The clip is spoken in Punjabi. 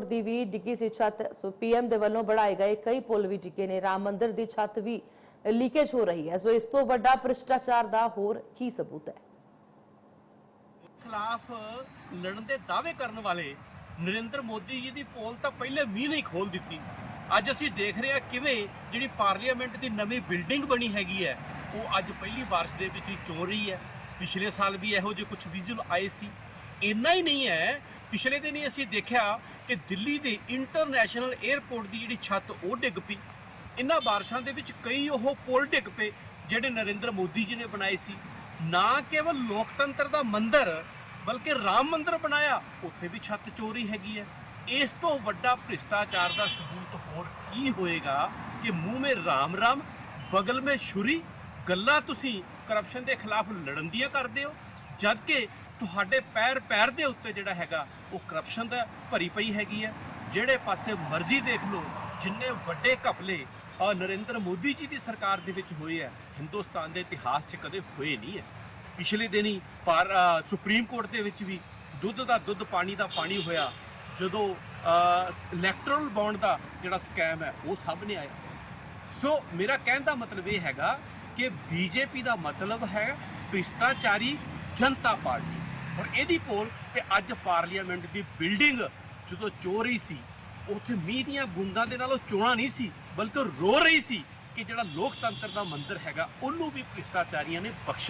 에ਅਰਪੋਰਟ ਦੀ ਵੀ ਡਿੱਗੀ ਸੀ ਛੱਤ। ਸੋ ਪੀਐਮ ਦੇ ਵੱਲੋਂ ਬਣਾਏ ਗਏ ਕਈ ਪੁਲ ਵੀ ਡਿੱਗੇ ਨੇ। ਰਾਮ ਮੰਦਿਰ ਦੀ ਛੱਤ ਵੀ ਲੀਕੇਜ ਹੋ ਰਹੀ ਹੈ। ਸੋ ਇਸ ਤੋਂ ਵੱਡਾ ਭ੍ਰਿਸ਼ਟਾਚਾਰ ਦਾ ਹੋਰ ਕੀ ਸਬੂਤ ਹੈ? ਖਿਲਾਫ ਲੜਨ ਦੇ ਦਾਅਵੇ ਕਰਨ ਵਾਲੇ ਨਰਿੰਦਰ ਮੋਦੀ ਜੀ ਦੀ ਪੋਲ ਤਾਂ ਪਹਿਲੇ ਵੀ ਨਹੀਂ ਖੋਲ ਦਿੱਤੀ। ਅੱਜ ਅਸੀਂ ਦੇਖ ਰਹੇ ਹਾਂ ਕਿਵੇਂ ਜਿਹੜੀ ਪਾਰਲੀਮੈਂਟ ਦੀ ਨਵੀਂ ਬਿਲਡਿੰਗ ਬਣੀ ਹੈਗੀ ਹੈ, ਉਹ ਅੱਜ ਪਹਿਲੀ ਬਾਰਿਸ਼ ਦੇ ਵਿੱਚ ਹੀ ਚੋਰ ਰਹੀ ਹੈ। ਪਿਛਲੇ ਸਾਲ ਵੀ ਇਹੋ ਜਿਹੇ ਕੁਝ ਵਿਜ਼ੂਅਲ ਆਏ ਸੀ। ਇੰਨਾ ਹੀ ਨਹੀਂ ਹੈ, ਪਿਛਲੇ ਦਿਨ ਹੀ ਅਸੀਂ ਦੇਖਿਆ ਕਿ ਦਿੱਲੀ ਦੇ ਇੰਟਰਨੈਸ਼ਨਲ 에ਅਰਪੋਰਟ ਦੀ ਜਿਹੜੀ ਛੱਤ ਉਹ ਡਿੱਗ ਪਈ। ਇਹਨਾਂ ਬਾਰਿਸ਼ਾਂ ਦੇ ਵਿੱਚ ਕਈ ਉਹ ਪੁਲ ਡਿੱਗ ਪਏ, ਜਿਹੜੇ ਨਰਿੰਦਰ ਮੋਦੀ ਜੀ ਨੇ ਬਣਾਏ ਸੀ। ਨਾ ਕੇਵਲ ਲੋਕਤੰਤਰ ਦਾ ਮੰਦਰ, ਬਲਕਿ ਰਾਮ ਮੰਦਰ ਬਣਾਇਆ, ਉੱਥੇ ਵੀ ਛੱਤ ਚੋਰੀ ਹੈਗੀ ਹੈ। ਇਸ ਤੋਂ ਵੱਡਾ ਭ੍ਰਿਸ਼ਟਾਚਾਰ ਦਾ ਸਬੂਤ ਹੋਰ ਕੀ ਹੋਏਗਾ ਕਿ ਮੂੰਹ ਮੇ ਰਾਮ ਰਾਮ, ਬਗਲ ਮੇ ਛੁਰੀ, ਗੱਲਾਂ ਤੁਸੀਂ ਕਰਪਸ਼ਨ ਦੇ ਖਿਲਾਫ ਲੜਨ ਦੀਆਂ ਕਰਦੇ ਹੋ? ਜਦ ਕਿ ਤੁਹਾਡੇ ਪੈਰ ਪੈਰ ਦੇ ਉੱਤੇ ਜਿਹੜਾ ਹੈਗਾ, ਉਹ ਕਰਪਸ਼ਨ ਦਾ ਭਰੀ ਪਈ ਹੈਗੀ ਹੈ। ਜਿਹੜੇ ਪਾਸੇ ਮਰਜ਼ੀ ਦੇਖ ਲਓ, ਜਿੰਨੇ ਵੱਡੇ ਘਪਲੇ ਆ ਨਰਿੰਦਰ ਮੋਦੀ ਜੀ ਦੀ ਸਰਕਾਰ ਦੇ ਵਿੱਚ ਹੋਏ ਆ, ਹਿੰਦੁਸਤਾਨ ਦੇ ਇਤਿਹਾਸ 'ਚ ਕਦੇ ਹੋਏ ਨਹੀਂ ਹੈ। ਪਿਛਲੇ ਦਿਨੀ ਪਰ ਸੁਪਰੀਮ ਕੋਰਟ ਦੇ ਵਿੱਚ ਵੀ ਦੁੱਧ ਦਾ ਦੁੱਧ, ਪਾਣੀ ਦਾ ਪਾਣੀ ਹੋਇਆ। ਜਦੋਂ ਇਲੈਕਟਰਲ ਬੌਂਡ ਦਾ ਜਿਹੜਾ ਸਕੈਮ ਹੈ, ਉਹ ਸਾਹਮਣੇ ਆਇਆ। ਸੋ ਮੇਰਾ ਕਹਿਣ ਦਾ ਮਤਲਬ ਇਹ ਹੈਗਾ ਕਿ ਬੀਜੇਪੀ ਦਾ ਮਤਲਬ ਹੈ ਭ੍ਰਿਸ਼ਟਾਚਾਰੀ ਜਨਤਾ ਪਾਰਟੀ। ਔਰ ਇਹਦੀ ਪੋਲ ਤੇ ਅੱਜ ਪਾਰਲੀਮੈਂਟ ਦੀ ਬਿਲਡਿੰਗ ਜਦੋਂ ਚੋਰੀ ਸੀ, ਉੱਥੇ ਮੀਂਹ ਦੀਆਂ ਬੂੰਦਾਂ ਦੇ ਨਾਲ ਉਹ ਚੋਣਾ ਨਹੀਂ ਸੀ, ਬਲਕਿ ਉਹ ਰੋ ਰਹੀ ਸੀ ਕਿ ਜਿਹੜਾ ਲੋਕਤੰਤਰ ਦਾ ਮੰਦਰ ਹੈਗਾ, ਉਹਨੂੰ ਵੀ ਭ੍ਰਿਸ਼ਟਾਚਾਰੀਆਂ ਨੇ ਬਖਸ਼ਿਆ।